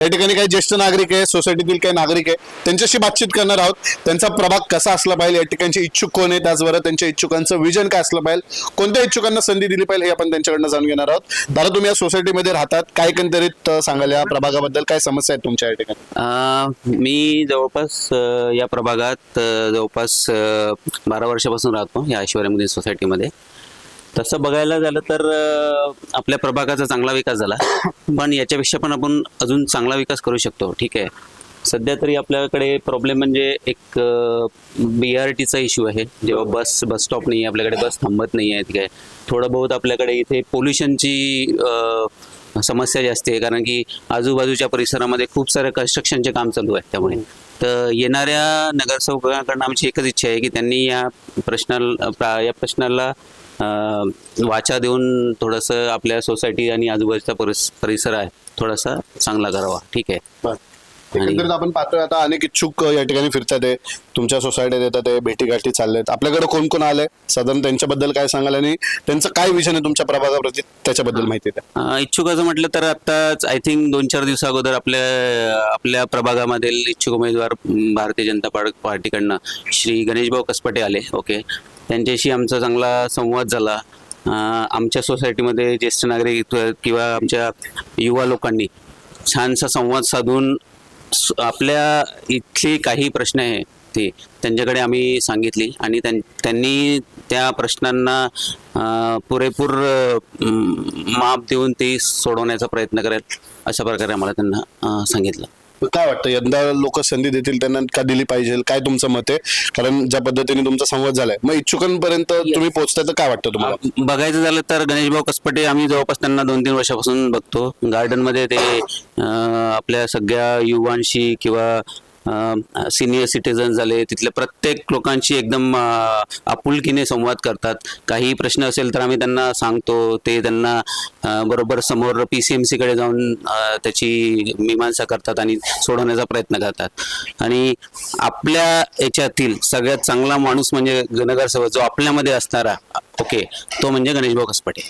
या ठिकाणी काही ज्येष्ठ नागरिक आहे सोसायटीतील काही नागरिक आहे त्यांच्याशी बातचीत करणार आहोत. त्यांचा प्रभाग कसा असला पाहिजे या ठिकाणचे इच्छुक कोण आहे त्याचबरोबर त्यांच्या इच्छुकांचं विजन काय असलं पाहिजे? कोणत्या इच्छुकांना संधी दिली पाहिजे हे आपण त्यांच्याकडनं जाणून घेणार आहोत. दादा तुम्ही या सोसायटीमध्ये राहतात. काय एकंदरीत सांगाल या प्रभागाबद्दल? काय समस्या आहेत तुमच्या या ठिकाणी? मी जवळपास या प्रभागात जवळपास बारा वर्षापासून राहतो या ऐश्वर्यामध्ये सोसायटीमध्ये तसं बघायला झालं तर आपल्या प्रभागाचा चांगला विकास झाला. पण याच्यापेक्षा पण आपण अजून चांगला विकास करू शकतो. ठीक आहे. सध्या तरी आपल्याकडे प्रॉब्लेम म्हणजे एक बी आर टीचा इश्यू आहे. जेव्हा बस बस स्टॉप नाही आहे आपल्याकडे बस थांबत नाही आहे ठीक आहे. थोडं बहुत आपल्याकडे इथे पोल्युशनची समस्या जास्ती आहे. कारण की आजूबाजूच्या परिसरामध्ये खूप सारे कन्स्ट्रक्शनचे काम चालू आहे त्यामुळे. तर येणाऱ्या नगरसेवकांकडून आमची एकच इच्छा आहे की त्यांनी या प्रश्नाला प्रा- या प्रश्नाला वाचा देऊन थोडंसं आपल्या सोसायटी आणि आजूबाजूचा परिस परिसर आहे थोडासा चांगला करावा. ठीक आहे? एकंदरीत आपण पाहतोय आता अनेक इच्छुक या ठिकाणी फिरतात आहे तुमच्या सोसायटीत येतात आहे भेटीगाठी चालल्यात आपल्याकडे कोण कोण आलंय? साधारण त्यांच्याबद्दल काय सांगाल आणि त्यांचं काय विजन आहे तुमच्या प्रभागाप्रती? त्याच्याबद्दल माहिती द्या. इच्छुकाचं म्हटलं तर आत्ताच आय थिंक दोन चार दिवसा अगोदर आपल्या आपल्या प्रभागामधील इच्छुक उमेदवार भारतीय जनता पार- पार्टीकडनं श्री गणेशभाऊ कसपटे आले ओके त्यांच्याशी आमचा चांगला संवाद झाला. आमच्या सोसायटीमध्ये ज्येष्ठ नागरिक किंवा आमच्या युवा लोकांनी छानसा संवाद साधून आपल्या इथले काही प्रश्न आहे ते त्यांच्याकडे आम्ही सांगितली आणि त्यां- त्यांनी त्या प्रश्नांना पुरेपूर माप देऊन ते सोडवण्याचा प्रयत्न करेल अशा प्रकारे आम्हाला त्यांना सांगितलं. काय वाटतं? यंदा लोक संधी देतील त्यांना का दिली पाहिजे? काय तुमचं मत आहे? कारण ज्या पद्धतीने तुमचा संवाद झालाय. मग इच्छुकांपर्यंत तुम्ही पोहोचताय तर काय वाटतं तुम्हाला? बघायचं झालं तर गणेशभाऊ कसपटे आम्ही जवळपास त्यांना दोन तीन वर्षापासून बघतो. गार्डनमध्ये ते आपल्या सगळ्या युवांशी किंवा सिनियर सिटीजन झाले तिथल्या प्रत्येक लोकांशी एकदम आपुलकीने संवाद करतात. काही प्रश्न असेल तर आम्ही त्यांना सांगतो. ते त्यांना बरोबर समोर पी सी एम सीकडे जाऊन त्याची मीमांसा करतात आणि सोडवण्याचा प्रयत्न करतात. आणि आपल्या याच्यातील सगळ्यात चांगला माणूस म्हणजे नगरसेवक जो आपल्यामध्ये असणारा ओके तो म्हणजे गणेशभाऊ कसपटे.